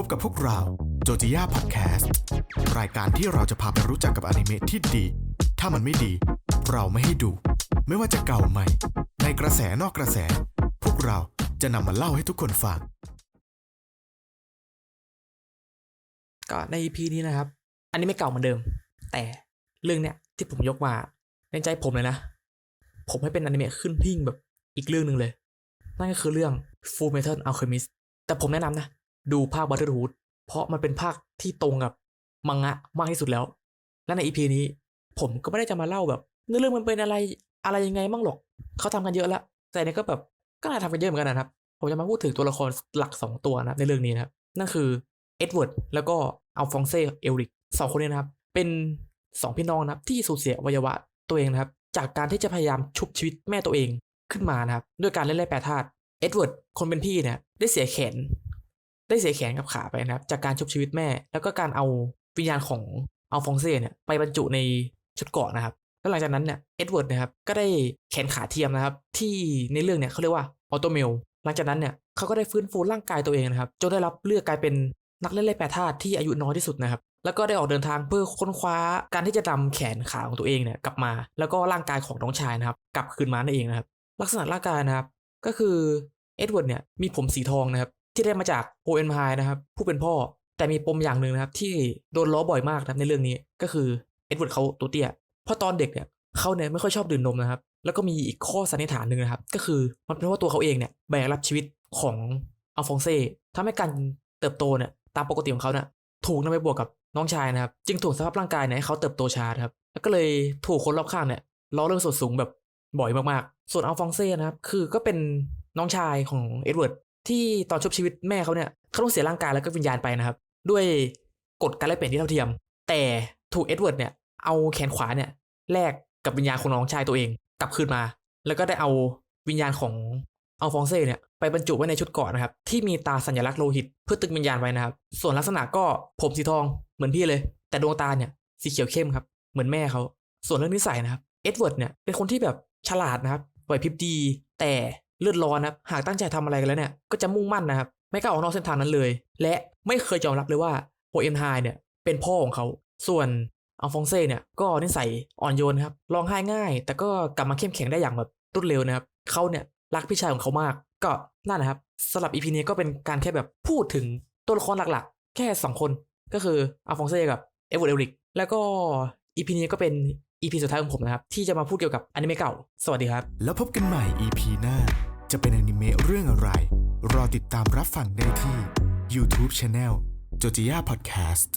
พบกับพวกเราโจจิยาพอดแคสต์รายการที่เราจะพาไปรู้จักกับอนิเมะที่ดี ถ้ามันไม่ดี เราไม่ให้ดู ไม่ว่าจะเก่าใหม่ ในกระแสนอกกระแส พวกเราจะนำมาเล่าให้ทุกคนฟัง ก็ใน EP นี้นะครับ อันนี้ไม่เก่าเหมือนเดิม แต่เรื่องเนี้ยที่ผมยกมาในใจผมเลยนะ ผมให้เป็นอนิเมะขึ้นหิ่งแบบอีกเรื่องหนึ่งเลย นั่นก็คือเรื่อง Full Metal Alchemist แต่ผมแนะนำนะ ดูภาค Brotherhood เพราะมันเป็นภาคที่ตรงกับมังงะมากที่สุดแล้ว และใน EP นี้ ผมก็ไม่ได้จะมาเล่าแบบเนื้อเรื่องมันเป็นอะไรอะไรยังไงมั่งหรอกเขาทำกันเยอะแล้วแต่อันนี้ก็แบบก็น่าทำกันเยอะเหมือนกันนะครับ ผมจะมาพูดถึงตัวละครหลักสองตัวนะครับในเรื่องนี้นะครับนั่นคือเอ็ดเวิร์ดแล้วก็อัลฟองเซ่เอลริกสองคนนี้นะครับ เป็นสองพี่น้องนะครับที่สูญเสียวัยวะตัวเองนะครับ จากการที่จะพยายามชุบชีวิตแม่ตัวเองขึ้นมานะครับ ด้วยการเล่นแร่แปรธาตุเอ็ดเวิร์ดคนเป็นพี่เนี่ยได้เสียแขน ได้เสียแขนกับขาไปนะครับ จากการชุบชีวิตแม่ แล้วก็การเอาวิญญาณของอัลฟองเซ่เนี่ยไปบรรจุในชุดเกาะนะครับแล้วหลังจากนั้นเนี่ยเอ็ดเวิร์ดนะครับก็ได้แขนขาเทียมนะครับ ที่ในเรื่องเนี่ยเขาเรียกว่าออโตเมลหลังจากนั้นเนี่ยเขาก็ได้ฟื้นฟูร่างกายตัวเองนะครับจนได้รับเลือกกลายเป็นนักเล่นเล่แปรธาตุที่อายุน้อยที่สุดนะครับ แล้วก็ได้ออกเดินทางเพื่อค้นคว้าการที่จะนำแขนขาของตัวเองเนี่ยกลับมา แล้วก็ร่างกายของน้องชายนะครับ กลับคืนมานั่นเองนะครับ ลักษณะร่างกายนะครับ ก็คือเอ็ดเวิร์ดเนี่ยมีผมสีทองนะครับ ที่ได้มาจากโอเอ็นพายนะครับ ผู้เป็นพ่อ แต่มีปมอย่างหนึ่งนะครับ ที่โดนล้อบ่อยมากนะครับในเรื่องนี้ก็คือเอ็ดเวิร์ดเขาตัวเตี้ยพราะตอนเด็กเนี่ยเขาเนี่ยไม่ค่อยชอบดื่มนมนะครับ แล้วก็มีอีกข้อสันนิษฐานหนึ่งนะครับ ก็คือมันเป็นเพราะว่าตัวเขาเองเนี่ยแบกรับชีวิตของอัลฟองเซ่ทำให้การเติบโตเนี่ยตามปกติของเขาเนี่ยถูกนำไปบวกกับน้องชายนะครับ จึงถูกสภาพร่างกายเนี่ยให้เขาเติบโตช้าครับ แล้วก็เลยถูกคนรอบข้างเนี่ยล้อเรื่องส่วนสูงแบบบ่อยมากๆ ส่วนอัลฟองเซ่นะครับ คือก็เป็นน้องชายของเอ็ดเวิร์ด ที่ตอนชุบชีวิตแม่เขาเนี่ยเขาต้องเสียร่างกายแล้วก็วิญญาณไปนะครับ ด้วยกฎการแลกเปลี่ยนที่เท่าเทียม แต่ถูกเอ็ดเวิร์ดเนี่ยเอาแขนขวาเนี่ยแลกกับวิญญาณของน้องชายตัวเองกลับคืนมา แล้วก็ได้เอาวิญญาณของอัลฟองเซ่เนี่ยไปบรรจุไว้ในชุดเกาะนะครับ ที่มีตาสัญลักษณ์โลหิตเพื่อตึงวิญญาณไว้นะครับ ส่วนลักษณะก็ผมสีทองเหมือนพี่เลย แต่ดวงตาเนี่ยสีเขียวเข้มครับ เหมือนแม่เขาส่วนเรื่องนิสัยนะครับเอ็ดเวิร์ดเนี่ยเป็นคนที่แบบฉลาดนะครับไหวพริบดี แต่ เลือดร้อนนะครับหากตั้งใจทำอะไรกันแล้วเนี่ยก็จะมุ่งมั่นนะครับไม่กล้าออกนอกเส้นทางนั้นเลย และไม่เคยยอมรับเลยว่าโอเอ็นไฮเนี่ยเป็นพ่อของเขาส่วนอัลฟองเซ่เนี่ยก็นิสัยอ่อนโยนครับร้องไห้ง่าย แต่ก็กลับมาเข้มแข็งได้อย่างแบบรวดเร็วนะครับเขาเนี่ยรักพี่ชายของเขามาก ก็นั่นนะครับสำหรับอีพีนี้ก็เป็นการแค่แบบพูดถึงตัวละครหลักๆ แค่ 2 คนก็คืออัลฟองเซ่กับเอเวอร์เอริกแล้วก็อีพีนี้ก็เป็น อีพีสุดท้ายของผมนะครับ ที่จะมาพูดเกี่ยวกับอนิเมะเก่า สวัสดีครับ แล้วพบกันใหม่ EP หน้า จะเป็นอนิเมะเรื่องอะไร รอติดตามรับฟังได้ที่ YouTube Channel โจจิยาพอดแคสต์